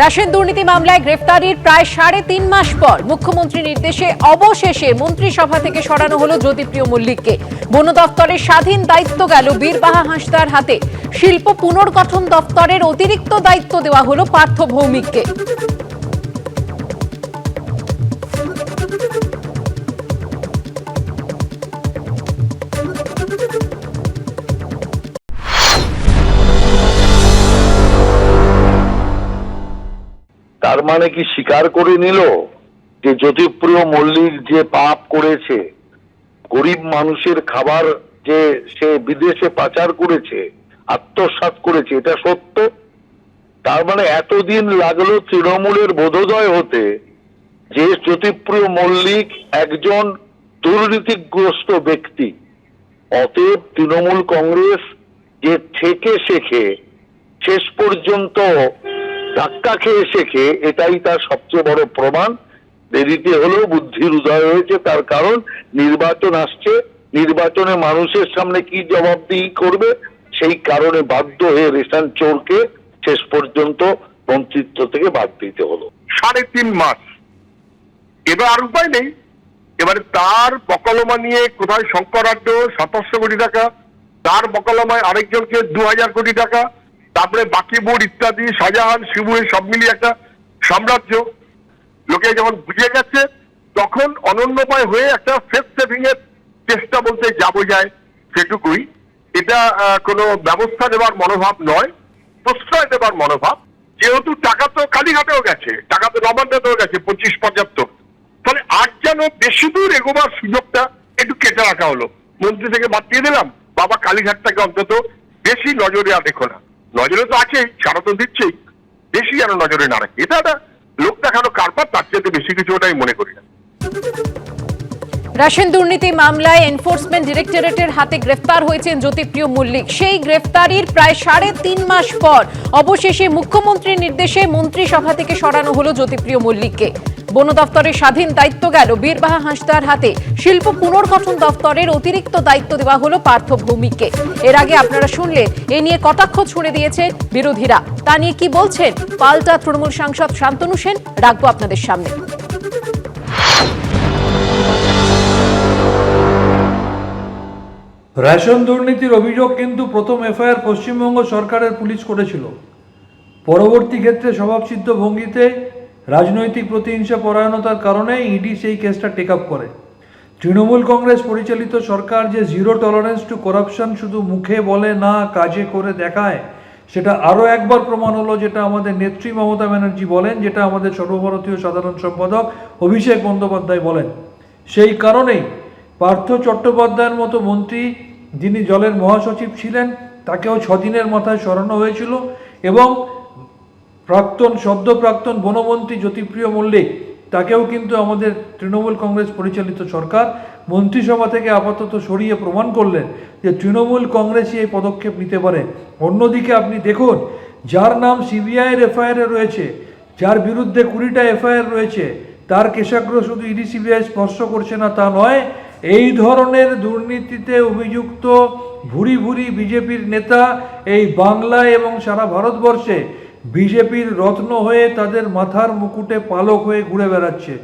Russian দুর্নীতি মামলায় গ্রেফতারির প্রায় সাড়ে তিন মাস পর মুখ্যমন্ত্রীর নির্দেশে অবশেষে মন্ত্রিসভা থেকে সরানো হলো জ্যোতিপ্রিয় মল্লিককে। বন দপ্তরের স্বাধীন দায়িত্ব গেল বীরবাহা হাঁসদার হাতে। শিল্প পুনর্গঠন দফতরের অতিরিক্ত দায়িত্ব দেওয়া হলো পার্থ ভৌমিককে। তার মানে কি স্বীকার করে নিল যে জ্যোতিপ্রিয় মল্লিক যে পাপ করেছে, গরিব মানুষের খাবার যে সে বিদেশে পাচার করেছে, আত্মসাৎ করেছে, এটা সত্য? তার মানে এতদিন লাগল তৃণমূলের বোধোদয় হতে যে জ্যোতিপ্রিয় মল্লিক একজন দুর্নীতিগ্রস্ত ব্যক্তি। অতএব তৃণমূল কংগ্রেস যে থেকে শেখে, শেষ পর্যন্ত ধাক্কা খেয়ে শেখে, এটাই তার সবচেয়ে বড় প্রমাণ। দেরিতে হলেও বুদ্ধির উদয় হয়েছে, তার কারণ নির্বাচন আসছে। নির্বাচনে মানুষের সামনে কি জবাবদিহি করবে, সেই কারণে বাধ্য হয়ে রেশন চোরকে শেষ পর্যন্ত মন্ত্রিত্ব থেকে বাদ দিতে হলো। সাড়ে তিন মাস। এবার আর উপায় নেই। এবারে তার বকলমা নিয়ে কোথায় শঙ্করাঢ্য সাতাশশো কোটি টাকা, তার বকলমায় আরেকজনকে দু হাজার কোটি টাকা তারপরে বাকি বোর্ড ইত্যাদি, শাহজাহান শিবুয়ের সব মিলিয়ে একটা সাম্রাজ্য। লোকে যখন বুঝে গেছে, তখন অনন্যপায় হয়ে একটা ফেস সেভিং এর চেষ্টা বলতে যাব যায় সেটুকুই। এটা কোনো ব্যবস্থা নেবার মনোভাব নয়, প্রশ্রয় দেবার মনোভাব। যেহেতু টাকা তো কালীঘাটেও গেছে, টাকা তো নবান্নতেও গেছে, পঁচিশ, পঁচাত্তর। ফলে আর যেন বেশি দূর এগোবার সুযোগটা একটু কেটে রাখা হলো। মন্ত্রী থেকে বাদ দিয়ে দিলাম, বাবা কালীঘাটটাকে অন্তত বেশি নজরে আর দেখো না। নজরে তো আছেই সারা তো দিচ্ছেই বেশি যেন নজরে না রাখে। এটা একটা লোক দেখানো কারবার তার চেয়ে বেশি কিছু ওটাই মনে করি না। রাশিয়ান দুর্নীতি মামলায় এনফোর্সমেন্ট ডিরেক্টরেটের হাতে গ্রেফতার হয়েছেন জ্যোতিপ্রিয় মল্লিক। সেই গ্রেফতারির প্রায় সাড়ে তিন মাস পর অবশেষে মুখ্যমন্ত্রীর নির্দেশে মন্ত্রিসভা থেকে সরানো হলো জ্যোতিপ্রিয় মল্লিককে। বন দপ্তরের স্বাধীন দায়িত্ব গেল বীরবাহা হাঁসদার হাতে। শিল্প পুনর্গঠন দপ্তরের অতিরিক্ত দায়িত্ব দেওয়া হলো পার্থ ভৌমিককে এর আগে আপনারা শুনলে এ নিয়ে কটাক্ষ ছুড়ে দিয়েছে বিরোধীরা। তা নিয়ে কি বলছেন? পাল্টা তৃণমূল সাংসদ শান্তনু সেন, রাখব আপনাদের সামনে। রেশন দুর্নীতির অভিযোগ কিন্তু প্রথম এফআইআর পশ্চিমবঙ্গ সরকারের পুলিশ করেছিল। পরবর্তী ক্ষেত্রে স্বভাবসিদ্ধ ভঙ্গিতে রাজনৈতিক প্রতিহিংসা পরায়ণতার কারণে ইডি সেই কেসটা টেক আপ করে। তৃণমূল কংগ্রেস পরিচালিত সরকার যে জিরো টলারেন্স টু করাপশন শুধু মুখে বলে না কাজে করে দেখায়, সেটা আরও একবার প্রমাণ হলো যেটা আমাদের নেত্রী মমতা ব্যানার্জি বলেন, যেটা আমাদের সর্বভারতীয় সাধারণ সম্পাদক অভিষেক বন্দ্যোপাধ্যায় বলেন। সেই কারণেই পার্থ চট্টোপাধ্যায়ের মতো মন্ত্রী যিনি জলের মহাসচিব ছিলেন, তাকেও ছদিনের মাথায় সরানো হয়েছিল এবং প্রাক্তন, সদ্য প্রাক্তন বনমন্ত্রী জ্যোতিপ্রিয় মল্লিক, তাকেও কিন্তু আমাদের তৃণমূল কংগ্রেস পরিচালিত সরকার মন্ত্রিসভা থেকে আপাতত সরিয়ে প্রমাণ করলেন যে তৃণমূল কংগ্রেসই এই পদক্ষেপ নিতে পারে। অন্যদিকে আপনি দেখুন, যার নাম সিবিআইয়ের এফআইআরে রয়েছে, যার বিরুদ্ধে কুড়িটা এফআইআর রয়েছে, তার কেশাগ্র শুধু ইডি সিবিআই স্পর্শ করছে না তা নয়, এই ধরনের দুর্নীতিতে অভিযুক্ত ভুরি ভুরি বিজেপির নেতা এই বাংলায় এবং সারা ভারতবর্ষে বিজেপির রত্ন হয়ে তাদের মাথার মুকুটে পালক হয়ে ঘুরে বেড়াচ্ছে।